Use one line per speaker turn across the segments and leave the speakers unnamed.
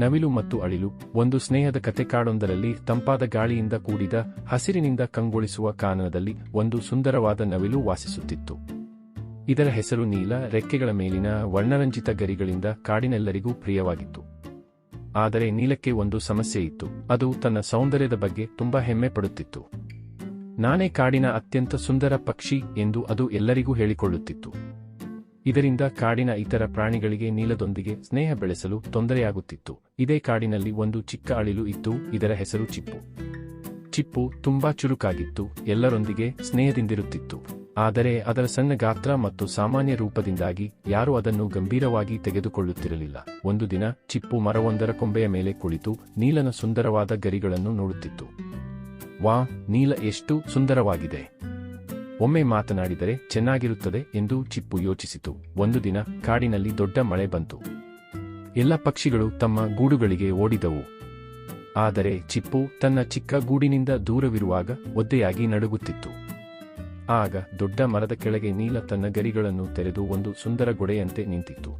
ನವಿಲು ಮತ್ತು ಅಳಿಲು ಒಂದು ಸ್ನೇಹದ ಕತೆ ಕಾಡೊಂದರಲ್ಲಿ ತಂಪಾದ ಗಾಳಿಯಿಂದ ಕೂಡಿದ ಹಸಿರಿನಿಂದ ಕಂಗೊಳಿಸುವ ಕಾನನದಲ್ಲಿ ಒಂದು ಸುಂದರವಾದ ನವಿಲು ವಾಸಿಸುತ್ತಿತ್ತು. ಇದರ ಹೆಸರು ನೀಲ, ರೆಕ್ಕೆಗಳ ಮೇಲಿನ ವರ್ಣರಂಜಿತ ಗರಿಗಳಿಂದ ಕಾಡಿನೆಲ್ಲರಿಗೂ ಪ್ರಿಯವಾಗಿತ್ತು. ಆದರೆ ನೀಲಕ್ಕೆ ಒಂದು ಸಮಸ್ಯೆ ಇತ್ತು, ಅದು ತನ್ನ ಸೌಂದರ್ಯದ ಬಗ್ಗೆ ತುಂಬಾ ಹೆಮ್ಮೆ ಪಡುತ್ತಿತ್ತು. ನಾನೇ ಕಾಡಿನ ಅತ್ಯಂತ ಸುಂದರ ಪಕ್ಷಿ ಎಂದು ಅದು ಎಲ್ಲರಿಗೂ ಹೇಳಿಕೊಳ್ಳುತ್ತಿತ್ತು. ಇದರಿಂದ ಕಾಡಿನ ಇತರ ಪ್ರಾಣಿಗಳಿಗೆ ನೀಲದೊಂದಿಗೆ ಸ್ನೇಹ ಬೆಳೆಸಲು ತೊಂದರೆಯಾಗುತ್ತಿತ್ತು. ಇದೇ ಕಾಡಿನಲ್ಲಿ ಒಂದು ಚಿಕ್ಕ ಅಳಿಲು ಇತ್ತು ಇದರ ಹೆಸರು ಚಿಪ್ಪು. ಚಿಪ್ಪು ತುಂಬಾ ಚುರುಕಾಗಿತ್ತು, ಎಲ್ಲರೊಂದಿಗೆ ಸ್ನೇಹದಿಂದಿರುತ್ತಿತ್ತು. ಆದರೆ ಅದರ ಸಣ್ಣ ಗಾತ್ರ ಮತ್ತು ಸಾಮಾನ್ಯ ರೂಪದಿಂದಾಗಿ ಯಾರೂ ಅದನ್ನು ಗಂಭೀರವಾಗಿ ತೆಗೆದುಕೊಳ್ಳುತ್ತಿರಲಿಲ್ಲ. ಒಂದು ದಿನ ಚಿಪ್ಪು ಮರವೊಂದರ ಕೊಂಬೆಯ ಮೇಲೆ ಕುಳಿತು ನೀಲನ ಸುಂದರವಾದ ಗರಿಗಳನ್ನು ನೋಡುತ್ತಿತ್ತು. ವಾ ನೀಲ ಎಷ್ಟು ಸುಂದರವಾಗಿದೆ! ಒಮ್ಮೆ ಮಾತನಾಡಿದರೆ ಚೆನ್ನಾಗಿರುತ್ತದೆ ಎಂದು ಚಿಪ್ಪು ಯೋಚಿಸಿತು. ಒಂದು ದಿನ ಕಾಡಿನಲ್ಲಿ ದೊಡ್ಡ ಮಳೆ ಬಂತು. ಎಲ್ಲ ಪಕ್ಷಿಗಳು ತಮ್ಮ ಗೂಡುಗಳಿಗೆ ಓಡಿದವು. ಆದರೆ ಚಿಪ್ಪು ತನ್ನ ಚಿಕ್ಕ ಗೂಡಿನಿಂದ ದೂರವಿರುವಾಗ ಒದ್ದೆಯಾಗಿ ನಡುಗುತ್ತಿತ್ತು. ಆಗ ದೊಡ್ಡ ಮರದ ಕೆಳಗೆ ನೀಲ ತನ್ನ ಗರಿಗಳನ್ನು ತೆರೆದು ಒಂದು ಸುಂದರ ಗೊಡೆಯಂತೆ ನಿಂತಿತ್ತು.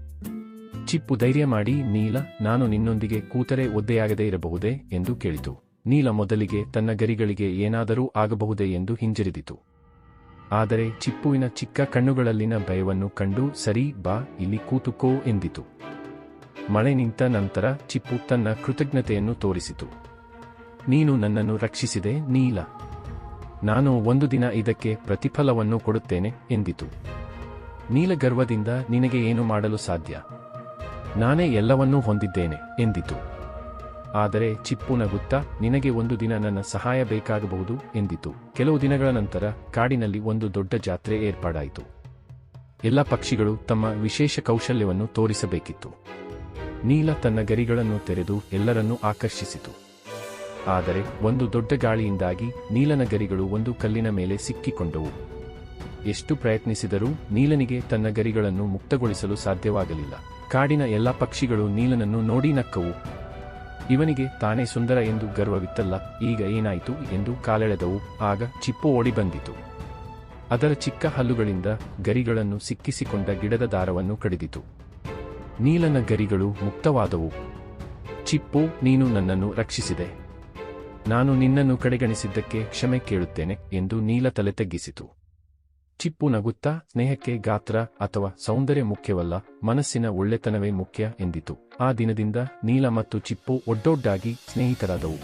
ಚಿಪ್ಪು ಧೈರ್ಯ ಮಾಡಿ, ನೀಲ, ನಾನು ನಿನ್ನೊಂದಿಗೆ ಕೂತರೆ ಒದ್ದೆಯಾಗದೇ ಇರಬಹುದೇ? ಎಂದು ಕೇಳಿತು. ನೀಲ ಮೊದಲಿಗೆ ತನ್ನ ಗರಿಗಳಿಗೆ ಏನಾದರೂ ಆಗಬಹುದೇ ಎಂದು ಹಿಂಜರಿದಿತು. ಆದರೆ ಚಿಪ್ಪುವಿನ ಚಿಕ್ಕ ಕಣ್ಣುಗಳಲ್ಲಿನ ಭಯವನ್ನು ಕಂಡು, ಸರಿ, ಬಾ, ಇಲ್ಲಿ ಕೂತುಕೋ, ಎಂದಿತು. ಮಳೆ ನಿಂತ ನಂತರ ಚಿಪ್ಪು ತನ್ನ ಕೃತಜ್ಞತೆಯನ್ನು ತೋರಿಸಿತು. ನೀನು ನನ್ನನ್ನು ರಕ್ಷಿಸಿದೆ, ನೀಲ. ನಾನು ಒಂದು ದಿನ ಇದಕ್ಕೆ ಪ್ರತಿಫಲವನ್ನು ಕೊಡುತ್ತೇನೆ, ಎಂದಿತು. ನೀಲ ಗರ್ವದಿಂದ ನಿನಗೆ ಏನು ಮಾಡಲು ಸಾಧ್ಯ? ನಾನೇ ಎಲ್ಲವನ್ನೂ ಹೊಂದಿದ್ದೇನೆ, ಎಂದಿತು. ಆದರೆ ಚಿಪ್ಪು ನಗುತ್ತಾ, ನಿನಗೆ ಒಂದು ದಿನ ನನ್ನ ಸಹಾಯ ಬೇಕಾಗಬಹುದು ಎಂದಿತು. ಕೆಲವು ದಿನಗಳ ನಂತರ ಕಾಡಿನಲ್ಲಿ ಒಂದು ದೊಡ್ಡ ಜಾತ್ರೆ ಏರ್ಪಾಡಾಯಿತು. ಎಲ್ಲ ಪಕ್ಷಿಗಳು ತಮ್ಮ ವಿಶೇಷ ಕೌಶಲ್ಯವನ್ನು ತೋರಿಸಬೇಕಿತ್ತು. ನೀಲ ತನ್ನ ಗರಿಗಳನ್ನು ತೆರೆದು ಎಲ್ಲರನ್ನೂ ಆಕರ್ಷಿಸಿತು. ಆದರೆ ಒಂದು ದೊಡ್ಡ ಗಾಳಿಯಿಂದಾಗಿ ನೀಲನ ಗರಿಗಳು ಒಂದು ಕಲ್ಲಿನ ಮೇಲೆ ಸಿಕ್ಕಿಕೊಂಡವು. ಎಷ್ಟು ಪ್ರಯತ್ನಿಸಿದರೂ ನೀಲನಿಗೆ ತನ್ನ ಗರಿಗಳನ್ನು ಮುಕ್ತಗೊಳಿಸಲು ಸಾಧ್ಯವಾಗಲಿಲ್ಲ. ಕಾಡಿನ ಎಲ್ಲ ಪಕ್ಷಿಗಳು ನೀಲನನ್ನು ನೋಡಿ ನಕ್ಕವು. ಇವನಿಗೆ ತಾನೇ ಸುಂದರ ಎಂದು ಗರ್ವವಿತ್ತಲ್ಲ, ಈಗ ಏನಾಯಿತು ಎಂದು ಕಾಲೆಳೆದವು, ಆಗ ಚಿಪ್ಪು ಓಡಿ ಬಂದಿತು. ಅದರ ಚಿಕ್ಕ ಹಲ್ಲುಗಳಿಂದ ಗರಿಗಳನ್ನು ಸಿಕ್ಕಿಸಿಕೊಂಡ ಗಿಡದ ದಾರವನ್ನು ಕಡಿದಿತು. ನೀಲನ ಗರಿಗಳು ಮುಕ್ತವಾದವು. ಚಿಪ್ಪು, ನೀನು ನನ್ನನ್ನು ರಕ್ಷಿಸಿದೆ. ನಾನು ನಿನ್ನನ್ನು ಕಡೆಗಣಿಸಿದ್ದಕ್ಕೆ ಕ್ಷಮೆ ಕೇಳುತ್ತೇನೆ ಎಂದು ನೀಲ ತಲೆ ತಗ್ಗಿಸಿತು. ಚಿಪ್ಪು ನಗುತ್ತಾ, ಸ್ನೇಹಕ್ಕೆ ಗಾತ್ರ ಅಥವಾ ಸೌಂದರ್ಯ ಮುಖ್ಯವಲ್ಲ, ಮನಸ್ಸಿನ ಒಳ್ಳೆತನವೇ ಮುಖ್ಯ ಎಂದಿತು. ಆ ದಿನದಿಂದ ನೀಲ ಮತ್ತು ಚಿಪ್ಪು ಒಡ್ಡೊಡ್ಡಾಗಿ ಸ್ನೇಹಿತರಾದವು.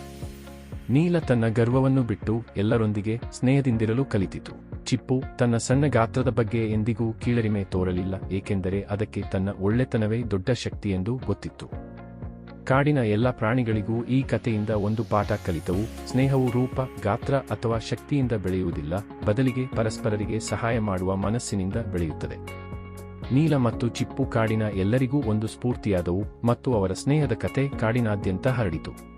ನೀಲ ತನ್ನ ಗರ್ವವನ್ನು ಬಿಟ್ಟು ಎಲ್ಲರೊಂದಿಗೆ ಸ್ನೇಹದಿಂದಿರಲು ಕಲಿತಿತು. ಚಿಪ್ಪು ತನ್ನ ಸಣ್ಣ ಗಾತ್ರದ ಬಗ್ಗೆ ಎಂದಿಗೂ ಕೀಳರಿಮೆ ತೋರಲಿಲ್ಲ, ಏಕೆಂದರೆ ಅದಕ್ಕೆ ತನ್ನ ಒಳ್ಳೆತನವೇ ದೊಡ್ಡ ಶಕ್ತಿ ಎಂದು ಗೊತ್ತಿತ್ತು. ಕಾಡಿನ ಎಲ್ಲ ಪ್ರಾಣಿಗಳಿಗೂ ಈ ಕಥೆಯಿಂದ ಒಂದು ಪಾಠ ಕಲಿತವು. ಸ್ನೇಹವು ರೂಪ, ಗಾತ್ರ ಅಥವಾ ಶಕ್ತಿಯಿಂದ ಬೆಳೆಯುವುದಿಲ್ಲ, ಬದಲಿಗೆ ಪರಸ್ಪರರಿಗೆ ಸಹಾಯ ಮಾಡುವ ಮನಸ್ಸಿನಿಂದ ಬೆಳೆಯುತ್ತದೆ. ನೀಲ ಮತ್ತು ಚಿಪ್ಪು ಕಾಡಿನ ಎಲ್ಲರಿಗೂ ಒಂದು ಸ್ಫೂರ್ತಿಯಾದವು ಮತ್ತು ಅವರ ಸ್ನೇಹದ ಕತೆ ಕಾಡಿನಾದ್ಯಂತ ಹರಡಿತು.